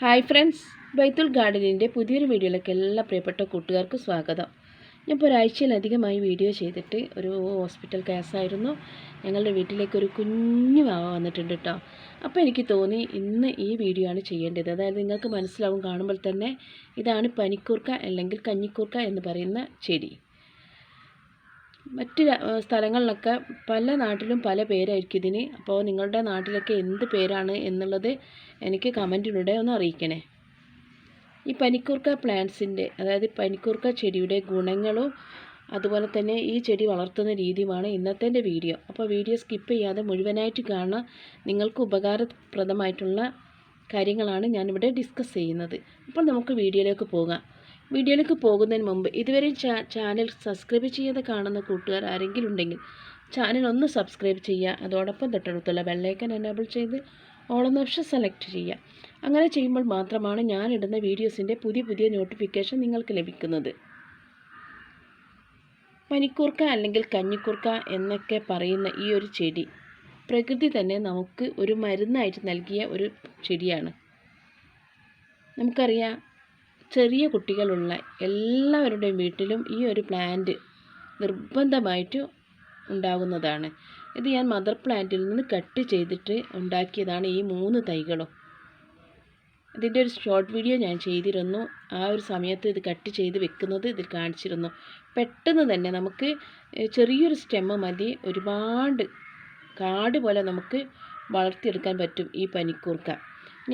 Hi friends ബൈത്തുൽ ഗാർഡനിന്റെ പുതിയൊരു വീഡിയോയിലേക്ക് എല്ലാ പ്രിയപ്പെട്ട കൂട്ടുകാർക്കും സ്വാഗതം. ഞാൻ ഇപ്പോൾ ഒരാഴ്ചയിലധികമായി വീഡിയോ ചെയ്തിട്ട് ഒരു ഹോസ്പിറ്റൽ കേസായിരുന്നു. ഞങ്ങളുടെ വീട്ടിലേക്ക് ഒരു കുഞ്ഞു വാവ വന്നിട്ടുണ്ട് കേട്ടോ. അപ്പോൾ എനിക്ക് തോന്നി ഇന്ന് ഈ വീഡിയോ ആണ് ചെയ്യേണ്ടത്. അതായത് നിങ്ങൾക്ക് മനസ്സിലാവും കാണുമ്പോൾ തന്നെ ഇതാണ് പനിക്കൂർക്ക അല്ലെങ്കിൽ കഞ്ഞിക്കൂർക്ക എന്ന് പറയുന്ന ചെടി. മറ്റ് സ്ഥലങ്ങളിലൊക്കെ പല നാട്ടിലും പല പേരായിരിക്കും ഇതിന്. അപ്പോൾ നിങ്ങളുടെ നാട്ടിലൊക്കെ എന്ത് പേരാണ് എന്നുള്ളത് എനിക്ക് കമന്റിലൂടെ ഒന്ന് അറിയിക്കണേ. ഈ പനിക്കൂർക്ക പ്ലാന്റ്സിന്റെ അതായത് പനിക്കൂർക്ക ചെടിയുടെ ഗുണങ്ങളും അതുപോലെ തന്നെ ഈ ചെടി വളർത്തുന്ന രീതിയുമാണ് ഇന്നത്തെ വീഡിയോ. അപ്പോൾ വീഡിയോ സ്കിപ്പ് ചെയ്യാതെ മുഴുവനായിട്ട് കാണാൻ നിങ്ങൾക്ക് ഉപകാരപ്രദമായിട്ടുള്ള കാര്യങ്ങളാണ് ഞാനിവിടെ ഡിസ്കസ് ചെയ്യുന്നത്. അപ്പോൾ നമുക്ക് വീഡിയോയിലേക്ക് പോകാം. വീഡിയോയിലേക്ക് പോകുന്നതിന് മുമ്പ് ഇതുവരെ ചാനൽ സബ്സ്ക്രൈബ് ചെയ്യാതെ കാണുന്ന കൂട്ടുകാർ ആരെങ്കിലും ഉണ്ടെങ്കിൽ ചാനൽ ഒന്ന് സബ്സ്ക്രൈബ് ചെയ്യുക. അതോടൊപ്പം തൊട്ടടുത്തുള്ള ബെല്ലൈക്കൻ എനേബിൾ ചെയ്ത് ഓളെന്ന ഓപ്ഷൻ സെലക്ട് ചെയ്യുക. അങ്ങനെ ചെയ്യുമ്പോൾ മാത്രമാണ് ഞാനിടുന്ന വീഡിയോസിന്റെ പുതിയ പുതിയ നോട്ടിഫിക്കേഷൻ നിങ്ങൾക്ക് ലഭിക്കുന്നത്. പനിക്കൂർക്ക അല്ലെങ്കിൽ കഞ്ഞിക്കൂർക്ക എന്നൊക്കെ പറയുന്ന ഈ ഒരു ചെടി പ്രകൃതി തന്നെ നമുക്ക് ഒരു മരുന്നായിട്ട് നൽകിയ ഒരു ചെടിയാണ്. നമുക്കറിയാം ചെറിയ കുട്ടികളുള്ള എല്ലാവരുടെയും വീട്ടിലും ഈ ഒരു പ്ലാന്റ് നിർബന്ധമായിട്ട് ഉണ്ടാകുന്നതാണ്. ഇത് ഞാൻ മദർ പ്ലാന്റിൽ നിന്ന് കട്ട് ചെയ്തിട്ട് ഉണ്ടാക്കിയതാണ് ഈ മൂന്ന് തൈകളും. ഇതിന്റെ ഒരു ഷോർട്ട് വീഡിയോ ഞാൻ ചെയ്തിരുന്നു. ആ ഒരു സമയത്ത് ഇത് കട്ട് ചെയ്ത് വെക്കുന്നത് ഇതിൽ കാണിച്ചിരുന്നു. പെട്ടെന്ന് തന്നെ നമുക്ക് ചെറിയൊരു സ്റ്റെമ്മ് മതി. ഒരുപാട് കാട് പോലെ നമുക്ക് വളർത്തിയെടുക്കാൻ പറ്റും ഈ പനിക്കൂർക്ക.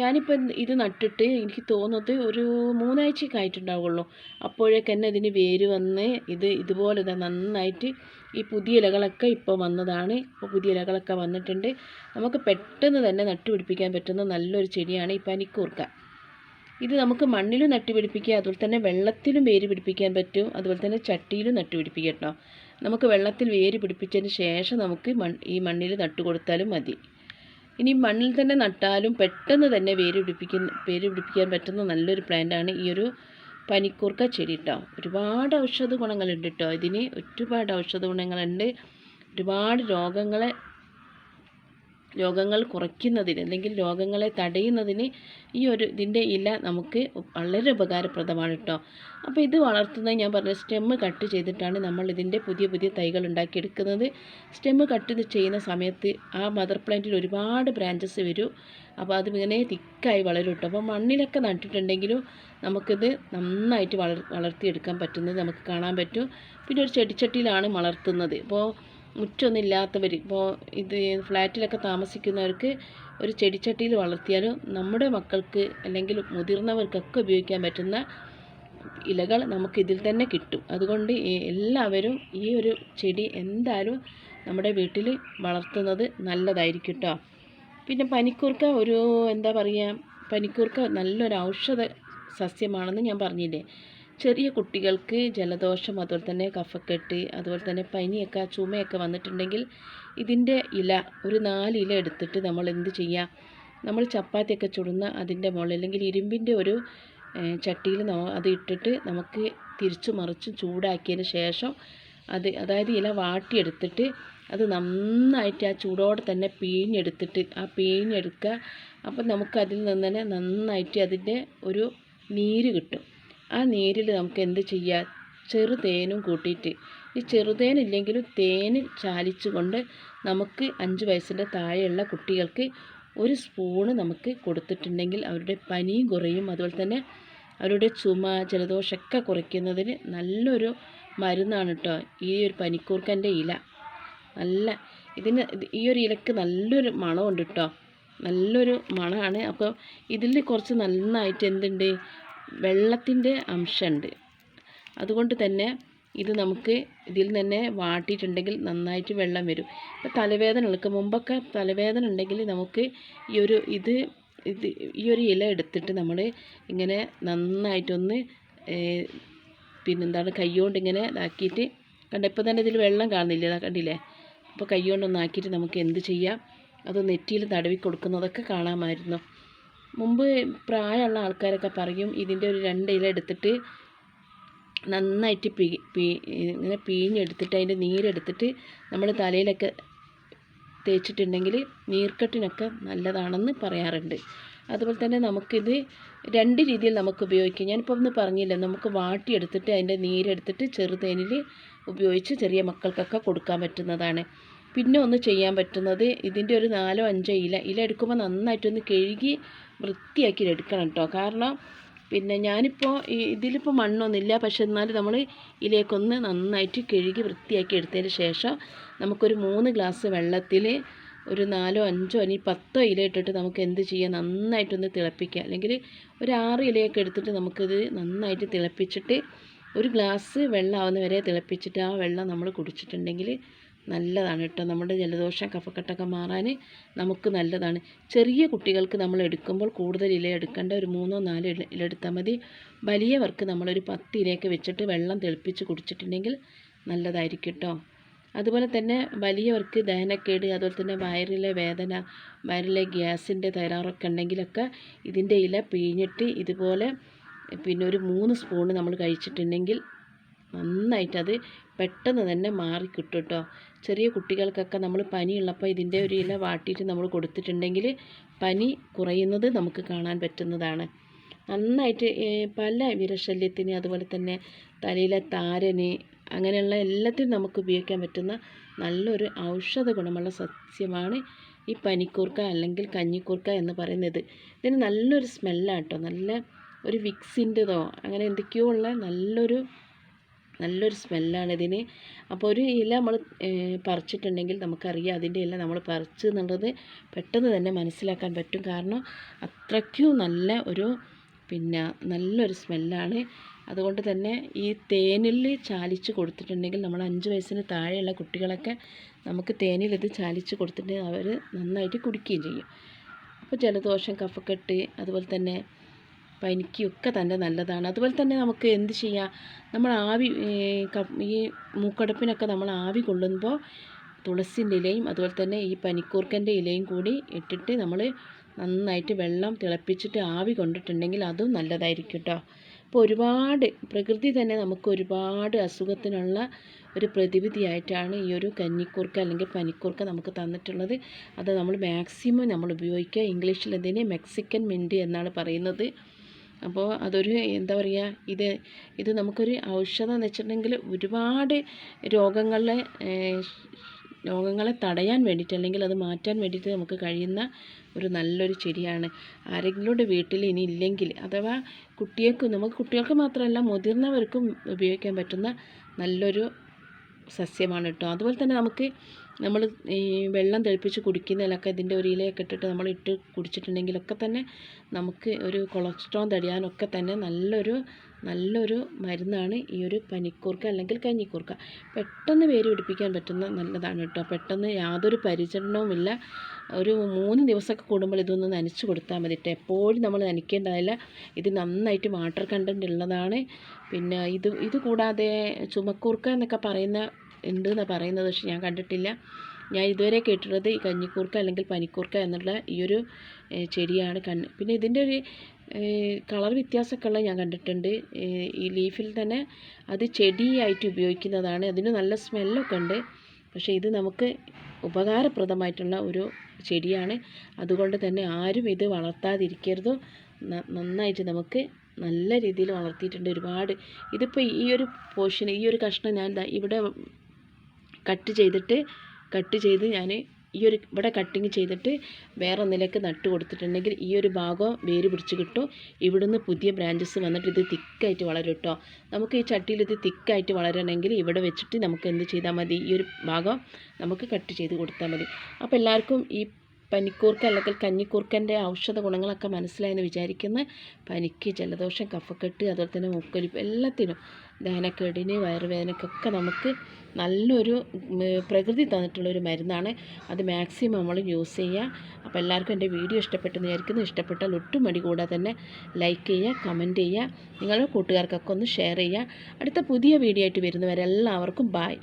ഞാനിപ്പോൾ ഇത് നട്ടിട്ട് എനിക്ക് തോന്നുന്നത് ഒരു മൂന്നാഴ്ചയൊക്കെ ആയിട്ടുണ്ടാവുള്ളൂ അപ്പോഴേക്ക് തന്നെ ഇതിന് വേര് വന്ന് ഇത് ഇതുപോലെ ഇതാ നന്നായിട്ട് ഈ പുതിയ ഇലകളൊക്കെ ഇപ്പോൾ വന്നതാണ്. ഇപ്പോൾ പുതിയ ഇലകളൊക്കെ വന്നിട്ടുണ്ട്. നമുക്ക് പെട്ടെന്ന് തന്നെ നട്ടുപിടിപ്പിക്കാൻ പറ്റുന്ന നല്ലൊരു ചെടിയാണ് ഈ പനിക്കൂർക്ക. ഇത് നമുക്ക് മണ്ണിലും നട്ടുപിടിപ്പിക്കാം അതുപോലെ തന്നെ വെള്ളത്തിലും വേര് പിടിപ്പിക്കാൻ പറ്റും അതുപോലെ തന്നെ ചട്ടിയിലും നട്ടുപിടിപ്പിക്കാം കേട്ടോ. നമുക്ക് വെള്ളത്തിൽ വേര് പിടിപ്പിച്ചതിന് ശേഷം നമുക്ക് ഈ മണ്ണിൽ നട്ടു കൊടുത്താലും മതി. ഇനി മണ്ണിൽ തന്നെ നട്ടാലും പെട്ടെന്ന് തന്നെ വേര് പിടിപ്പിക്കുന്ന വേര് പിടിപ്പിക്കാൻ പറ്റുന്ന നല്ലൊരു പ്ലാന്റാണ് ഈ ഒരു പനിക്കൂർക്ക ചെടി കേട്ടോ ഒരുപാട് ഔഷധ ഗുണങ്ങളുണ്ട് കേട്ടോ ഇതിന് ഒരുപാട് ഔഷധ ഗുണങ്ങളുണ്ട്. ഒരുപാട് രോഗങ്ങളെ രോഗങ്ങൾ കുറയ്ക്കുന്നതിന് അല്ലെങ്കിൽ രോഗങ്ങളെ തടയുന്നതിന് ഈ ഒരു ഇതിന്റെ ഇല നമുക്ക് വളരെ ഉപകാരപ്രദമാണ് കേട്ടോ. അപ്പോൾ ഇത് വളർത്തുന്നത് ഞാൻ പറഞ്ഞ സ്റ്റെമ്മ് കട്ട് ചെയ്തിട്ടാണ് നമ്മൾ ഇതിന്റെ പുതിയ പുതിയ തൈകൾ ഉണ്ടാക്കിയെടുക്കുന്നത്. സ്റ്റെമ്മ് കട്ട് ചെയ്യുന്ന സമയത്ത് ആ മദർ പ്ലാന്റിൽ ഒരുപാട് ബ്രാഞ്ചസ് വരും. അപ്പോൾ അത് ഇങ്ങനെ തിക്കായി വളരും കേട്ടോ. അപ്പോൾ മണ്ണിലൊക്കെ നട്ടിട്ടുണ്ടെങ്കിലും നമുക്കിത് നന്നായിട്ട് വളർ വളർത്തിയെടുക്കാൻ പറ്റുന്നത് നമുക്ക് കാണാൻ പറ്റും. പിന്നെ ഒരു ചെടിച്ചട്ടിയിലാണ് വളർത്തുന്നത്. ഇപ്പോൾ മുറ്റൊന്നും ഇല്ലാത്തവർ ഇപ്പോൾ ഇത് ഫ്ലാറ്റിലൊക്കെ താമസിക്കുന്നവർക്ക് ഒരു ചെടിച്ചട്ടിയിൽ വളർത്തിയാലും നമ്മുടെ മക്കൾക്ക് അല്ലെങ്കിൽ മുതിർന്നവർക്കൊക്കെ ഉപയോഗിക്കാൻ പറ്റുന്ന ഇലകൾ നമുക്ക് ഇതിൽ തന്നെ കിട്ടും. അതുകൊണ്ട് എല്ലാവരും ഈ ഒരു ചെടി എന്തായാലും നമ്മുടെ വീട്ടിൽ വളർത്തുന്നത് നല്ലതായിരിക്കും കേട്ടോ പിന്നെ പനിക്കൂർക്ക ഒരു എന്താ പറയുക പനിക്കൂർക്ക നല്ലൊരു ഔഷധ സസ്യമാണെന്ന് ഞാൻ പറഞ്ഞില്ലേ. ചെറിയ കുട്ടികൾക്ക് ജലദോഷം അതുപോലെ തന്നെ കഫക്കെട്ട് അതുപോലെ തന്നെ പനിയൊക്കെ ചുമയൊക്കെ വന്നിട്ടുണ്ടെങ്കിൽ ഇതിന്റെ ഇല ഒരു നാല് ഇല എടുത്തിട്ട് നമ്മൾ എന്ത് ചെയ്യുക? നമ്മൾ ചപ്പാത്തിയൊക്കെ ചുടുന്ന അതിന്റെ മുകളിൽ അല്ലെങ്കിൽ ഇരുമ്പിന്റെ ഒരു ചട്ടിയിൽ അത് ഇട്ടിട്ട് നമുക്ക് തിരിച്ചു മറിച്ച് ചൂടാക്കിയതിന് ശേഷം അത് അതായത് ഇല വാട്ടിയെടുത്തിട്ട് അത് നന്നായിട്ട് ആ ചൂടോടെ തന്നെ പിഴിഞ്ഞെടുത്തിട്ട് ആ പിഴിഞ്ഞെടുക്കുക അപ്പം നമുക്ക് അതിൽ നിന്ന് തന്നെ നന്നായിട്ട് അതിന്റെ ഒരു നീര് കിട്ടും. ആ നീരിൽ നമുക്ക് എന്ത് ചെയ്യാം? ചെറുതേനും കൂട്ടിയിട്ട്. ഈ ചെറുതേനില്ലെങ്കിലും തേൻ ചാലിച്ചു കൊണ്ട് നമുക്ക് അഞ്ച് വയസ്സിന്റെ താഴെയുള്ള കുട്ടികൾക്ക് ഒരു സ്പൂണ് നമുക്ക് കൊടുത്തിട്ടുണ്ടെങ്കിൽ അവരുടെ പനിയും കുറയും. അതുപോലെ തന്നെ അവരുടെ ചുമ ജലദോഷമൊക്കെ കുറയ്ക്കുന്നതിന് നല്ലൊരു മരുന്നാണ് കേട്ടോ ഈ ഒരു പനിക്കൂർക്കന്റെ ഇല. നല്ല ഇതിന് ഈ ഒരു ഇലക്ക് നല്ലൊരു മണമുണ്ട് കേട്ടോ നല്ലൊരു മണമാണ്. അപ്പോൾ ഇതിൽ കുറച്ച് നന്നായിട്ട് എന്തുണ്ട്? വെള്ളത്തിന്റെ അംശമുണ്ട്. അതുകൊണ്ട് തന്നെ ഇത് നമുക്ക് ഇതിൽ തന്നെ വാട്ടിയിട്ടുണ്ടെങ്കിൽ നന്നായിട്ട് വെള്ളം വരും. ഇപ്പോൾ തലവേദന ഉള്ളക്ക് മുമ്പൊക്കെ തലവേദന ഉണ്ടെങ്കിൽ നമുക്ക് ഈ ഒരു ഇത് ഇത് ഈ ഒരു ഇല എടുത്തിട്ട് നമ്മൾ ഇങ്ങനെ നന്നായിട്ടൊന്ന് പിന്നെന്താണ് കൈകൊണ്ട് ഇങ്ങനെ ഇതാക്കിയിട്ട് കണ്ട ഇപ്പോൾ തന്നെ ഇതിൽ വെള്ളം കാണുന്നില്ല? കണ്ടില്ലേ? അപ്പോൾ കൈ കൊണ്ടൊന്ന് നമുക്ക് എന്ത് ചെയ്യാം? അത് നെറ്റിയിൽ തടവി കൊടുക്കുന്നതൊക്കെ കാണാമായിരുന്നു. മുമ്പ് പ്രായമുള്ള ആൾക്കാരൊക്കെ പറയും ഇതിന്റെ ഒരു രണ്ട് ഇല എടുത്തിട്ട് നന്നായിട്ട് പി പി ഇങ്ങനെ പിഴിഞ്ഞെടുത്തിട്ട് അതിന്റെ നീരെടുത്തിട്ട് നമ്മൾ തലയിലൊക്കെ തേച്ചിട്ടുണ്ടെങ്കിൽ നീർക്കെട്ടിനൊക്കെ നല്ലതാണെന്ന് പറയാറുണ്ട്. അതുപോലെ തന്നെ നമുക്കിത് രണ്ട് രീതിയിൽ നമുക്ക് ഉപയോഗിക്കാം. ഞാനിപ്പോൾ ഒന്ന് പറഞ്ഞില്ല നമുക്ക് വാട്ടിയെടുത്തിട്ട് അതിന്റെ നീരെടുത്തിട്ട് ചെറുതേനിൽ ഉപയോഗിച്ച് ചെറിയ മക്കൾക്കൊക്കെ കൊടുക്കാൻ പറ്റുന്നതാണ്. പിന്നെ ഒന്ന് ചെയ്യാൻ പറ്റുന്നത് ഇതിന്റെ ഒരു നാലോ അഞ്ചോ ഇല ഇല എടുക്കുമ്പോൾ നന്നായിട്ടൊന്ന് കഴുകി വൃത്തിയാക്കി എടുക്കണം കേട്ടോ കാരണം പിന്നെ ഞാനിപ്പോൾ ഇതിലിപ്പോൾ മണ്ണൊന്നുമില്ല. പക്ഷെ എന്നാലും നമ്മൾ ഇതിലേക്കൊന്ന് നന്നായിട്ട് കഴുകി വൃത്തിയാക്കി എടുത്തതിന് ശേഷം നമുക്കൊരു മൂന്ന് ഗ്ലാസ് വെള്ളത്തിൽ ഒരു നാലോ അഞ്ചോ അല്ലെങ്കിൽ പത്തോ ഇല ഇട്ടിട്ട് നമുക്ക് എന്ത് ചെയ്യാം? നന്നായിട്ടൊന്ന് തിളപ്പിക്കുക അല്ലെങ്കിൽ ഒരു ആറ് ഇലയൊക്കെ എടുത്തിട്ട് നമുക്കിത് നന്നായിട്ട് തിളപ്പിച്ചിട്ട് ഒരു ഗ്ലാസ് വെള്ളമാവുന്ന വരെ തിളപ്പിച്ചിട്ട് ആ വെള്ളം നമ്മൾ കുടിച്ചിട്ടുണ്ടെങ്കിൽ നല്ലതാണ് കേട്ടോ. നമ്മുടെ ജലദോഷം കഫക്കെട്ടൊക്കെ മാറാൻ നമുക്ക് നല്ലതാണ്. ചെറിയ കുട്ടികൾക്ക് നമ്മൾ എടുക്കുമ്പോൾ കൂടുതൽ ഇല എടുക്കേണ്ട ഒരു മൂന്നോ നാലോ ഇല എടുത്താൽ മതി. വലിയവർക്ക് നമ്മളൊരു പത്ത് ഇലയൊക്കെ വെച്ചിട്ട് വെള്ളം തിളപ്പിച്ച് കുടിച്ചിട്ടുണ്ടെങ്കിൽ നല്ലതായിരിക്കും കേട്ടോ. അതുപോലെ തന്നെ വലിയവർക്ക് ദഹനക്കേട് അതുപോലെ തന്നെ വയറിലെ വേദന വയറിലെ ഗ്യാസിന്റെ തകരാറൊക്കെ ഉണ്ടെങ്കിലൊക്കെ ഇതിന്റെ ഇല പിഴിഞ്ഞിട്ട് ഇതുപോലെ പിന്നെ ഒരു മൂന്ന് സ്പൂണ് നമ്മൾ കഴിച്ചിട്ടുണ്ടെങ്കിൽ നന്നായിട്ട് അത് പെട്ടെന്ന് തന്നെ മാറി കിട്ടും കേട്ടോ ചെറിയ കുട്ടികൾക്കൊക്കെ നമ്മൾ പനിയുള്ളപ്പോൾ ഇതിന്റെ ഒരു ഇല വാട്ടിയിട്ട് നമ്മൾ കൊടുത്തിട്ടുണ്ടെങ്കിൽ പനി കുറയുന്നത് നമുക്ക് കാണാൻ പറ്റുന്നതാണ്. നന്നായിട്ട് പല വിരശല്യത്തിന് അതുപോലെ തന്നെ തലയിലെ താരന് അങ്ങനെയുള്ള എല്ലാത്തിനും നമുക്ക് ഉപയോഗിക്കാൻ പറ്റുന്ന നല്ലൊരു ഔഷധ ഗുണമുള്ള സസ്യമാണ് ഈ പനിക്കൂർക്ക അല്ലെങ്കിൽ കഞ്ഞിക്കൂർക്ക എന്ന് പറയുന്നത്. ഇതിന് നല്ലൊരു സ്മെല്ലാണ് കേട്ടോ നല്ല ഒരു വിക്സിന്റെതോ അങ്ങനെ എന്തൊക്കെയോ ഉള്ള നല്ലൊരു നല്ലൊരു സ്മെല്ലാണ് ഇതിന്. അപ്പോൾ ഒരു ഇല നമ്മൾ പറിച്ചിട്ടുണ്ടെങ്കിൽ നമുക്കറിയാം അതിന്റെ ഇല നമ്മൾ പറിച്ചു എന്നുള്ളത് പെട്ടെന്ന് തന്നെ മനസ്സിലാക്കാൻ പറ്റും. കാരണം അത്രയ്ക്കും നല്ല ഒരു പിന്നെ നല്ലൊരു സ്മെല്ലാണ്. അതുകൊണ്ട് തന്നെ ഈ തേനിൽ ചാലിച്ച് കൊടുത്തിട്ടുണ്ടെങ്കിൽ നമ്മൾ അഞ്ച് വയസ്സിന് താഴെയുള്ള കുട്ടികളൊക്കെ നമുക്ക് തേനിൽ ഇത് ചാലിച്ച് കൊടുത്തിട്ട് അവർ നന്നായിട്ട് കുടിക്കുകയും ചെയ്യും. അപ്പോൾ ജലദോഷം കഫക്കെട്ട് അതുപോലെ തന്നെ പനിക്കൊക്കെ തന്നെ നല്ലതാണ്. അതുപോലെ തന്നെ നമുക്ക് എന്ത് ചെയ്യാം? നമ്മൾ ആവി ഈ മൂക്കടപ്പിനൊക്കെ നമ്മൾ ആവി കൊള്ളുമ്പോൾ തുളസിന്റെ ഇലയും അതുപോലെ തന്നെ ഈ പനിക്കൂർക്കന്റെ ഇലയും കൂടി ഇട്ടിട്ട് നമ്മൾ നന്നായിട്ട് വെള്ളം തിളപ്പിച്ചിട്ട് ആവി കൊണ്ടിട്ടുണ്ടെങ്കിൽ അതും നല്ലതായിരിക്കും കേട്ടോ അപ്പോൾ ഒരുപാട് പ്രകൃതി തന്നെ നമുക്ക് ഒരുപാട് അസുഖത്തിനുള്ള ഒരു പ്രതിവിധിയായിട്ടാണ് ഈ ഒരു കന്നിക്കൂർക്ക അല്ലെങ്കിൽ പനിക്കൂർക്ക നമുക്ക് തന്നിട്ടുള്ളത്. അത് നമ്മൾ മാക്സിമം നമ്മൾ ഉപയോഗിക്കുക. ഇംഗ്ലീഷിൽ എന്തിനെ? മെക്സിക്കൻ മിന്റ് എന്നാണ് പറയുന്നത്. അപ്പോൾ അതൊരു എന്താ പറയുക ഇത് ഇത് നമുക്കൊരു ഔഷധം എന്ന് വെച്ചിട്ടുണ്ടെങ്കിൽ ഒരുപാട് രോഗങ്ങളെ രോഗങ്ങളെ തടയാൻ വേണ്ടിയിട്ട് അല്ലെങ്കിൽ അത് മാറ്റാൻ വേണ്ടിയിട്ട് നമുക്ക് കഴിയുന്ന ഒരു നല്ലൊരു ചെടിയാണ്. ആരെങ്കിലും വീട്ടിൽ ഇനി ഇല്ലെങ്കിൽ അഥവാ കുട്ടികൾക്ക് നമുക്ക് കുട്ടികൾക്ക് മാത്രമല്ല മുതിർന്നവർക്കും ഉപയോഗിക്കാൻ പറ്റുന്ന നല്ലൊരു സസ്യമാണ് കേട്ടോ. അതുപോലെ തന്നെ നമുക്ക് നമ്മൾ ഈ വെള്ളം തിളപ്പിച്ച് കുടിക്കുന്നതിലൊക്കെ ഇതിന്റെ ഒരു ഇലയൊക്കെ ഇട്ടിട്ട് നമ്മൾ ഇട്ട് കുടിച്ചിട്ടുണ്ടെങ്കിലൊക്കെ തന്നെ നമുക്ക് ഒരു കൊളസ്ട്രോൾ തടയാനൊക്കെ തന്നെ നല്ലൊരു നല്ലൊരു മരുന്നാണ് ഈ ഒരു പനിക്കൂർക്ക അല്ലെങ്കിൽ കഞ്ഞിക്കൂർക്ക. പെട്ടെന്ന് വേര് പിടിപ്പിക്കാൻ പറ്റുന്ന നല്ലതാണ് കേട്ടോ. പെട്ടെന്ന് യാതൊരു പരിചരണവുമില്ല ഒരു മൂന്ന് ദിവസമൊക്കെ കൂടുമ്പോൾ ഇതൊന്ന് നനച്ച് കൊടുത്താൽ മതി കേട്ടോ. എപ്പോഴും നമ്മൾ നനയ്ക്കേണ്ടതില്ല. ഇത് നന്നായിട്ട് വാട്ടർ കണ്ടന്റ് ഉള്ളതാണ്. പിന്നെ ഇത് ഇത് കൂടാതെ ചുമക്കൂർക്ക എന്നൊക്കെ പറയുന്ന ഉണ്ട് എന്നാണ് പറയുന്നത്. പക്ഷെ ഞാൻ കണ്ടിട്ടില്ല. ഞാൻ ഇതുവരെ കേട്ടിട്ടുള്ളത് ഈ കഞ്ഞിക്കൂർക്ക അല്ലെങ്കിൽ പനിക്കൂർക്ക എന്നുള്ള ഈ ഒരു ചെടിയാണ്. കണ്ണ് പിന്നെ ഇതിന്റെ ഒരു കളർ വ്യത്യാസമൊക്കെ ഉള്ളത് ഞാൻ കണ്ടിട്ടുണ്ട്. ഈ ലീഫിൽ തന്നെ അത് ചെടിയായിട്ട് ഉപയോഗിക്കുന്നതാണ്. അതിന് നല്ല സ്മെല്ലൊക്കെ ഉണ്ട്. പക്ഷേ ഇത് നമുക്ക് ഉപകാരപ്രദമായിട്ടുള്ള ഒരു ചെടിയാണ്. അതുകൊണ്ട് തന്നെ ആരും ഇത് വളർത്താതിരിക്കരുത്. നന്നായിട്ട് നമുക്ക് നല്ല രീതിയിൽ വളർത്തിയിട്ടുണ്ട് ഒരുപാട്. ഇതിപ്പോൾ ഈ ഒരു പോർഷൻ ഈ ഒരു കഷ്ണം ഞാൻ ഇവിടെ കട്ട് ചെയ്തിട്ട് കട്ട് ചെയ്ത് ഞാൻ ഈ ഒരു ഇവിടെ കട്ടിങ് ചെയ്തിട്ട് വേറെ ഒന്നിലേക്ക് നട്ട് കൊടുത്തിട്ടുണ്ടെങ്കിൽ ഈ ഒരു ഭാഗം വേര് പിടിച്ച് കിട്ടും. ഇവിടുന്ന് പുതിയ ബ്രാഞ്ചസ് വന്നിട്ട് ഇത് തിക്കായിട്ട് വളരും കേട്ടോ നമുക്ക് ഈ ചട്ടിയിൽ ഇത് തിക്കായിട്ട് വളരണമെങ്കിൽ ഇവിടെ വെച്ചിട്ട് നമുക്ക് എന്ത് ചെയ്താൽ മതി? ഈ ഒരു ഭാഗം നമുക്ക് കട്ട് ചെയ്ത് കൊടുത്താൽ മതി. അപ്പോൾ എല്ലാവർക്കും ഈ പനിക്കൂർക്ക അല്ലെങ്കിൽ കഞ്ഞിക്കൂർക്കന്റെ ഔഷധ ഗുണങ്ങളൊക്കെ മനസ്സിലായെന്ന് വിചാരിക്കുന്ന പനിക്ക് ജലദോഷം കഫക്കെട്ട് അതുപോലെ തന്നെ മൂക്കൊലിപ്പ് എല്ലാത്തിനും ദഹനക്കേടിന് വയറുവേദനക്കൊക്കെ നമുക്ക് നല്ലൊരു പ്രകൃതി തന്നിട്ടുള്ളൊരു മരുന്നാണ്. അത് മാക്സിമം നമ്മൾ യൂസ് ചെയ്യുക. അപ്പോൾ എല്ലാവർക്കും എന്റെ വീഡിയോ ഇഷ്ടപ്പെട്ടെന്ന് വിചാരിക്കുന്നു. ഇഷ്ടപ്പെട്ടാൽ ഒട്ടും മടി കൂടാതെ തന്നെ ലൈക്ക് ചെയ്യുക കമന്റ് ചെയ്യുക. നിങ്ങളുടെ കൂട്ടുകാർക്കൊക്കെ ഒന്ന് ഷെയർ ചെയ്യുക. അടുത്ത പുതിയ വീഡിയോ ആയിട്ട് വരുന്നവരെല്ലാവർക്കും ബായ്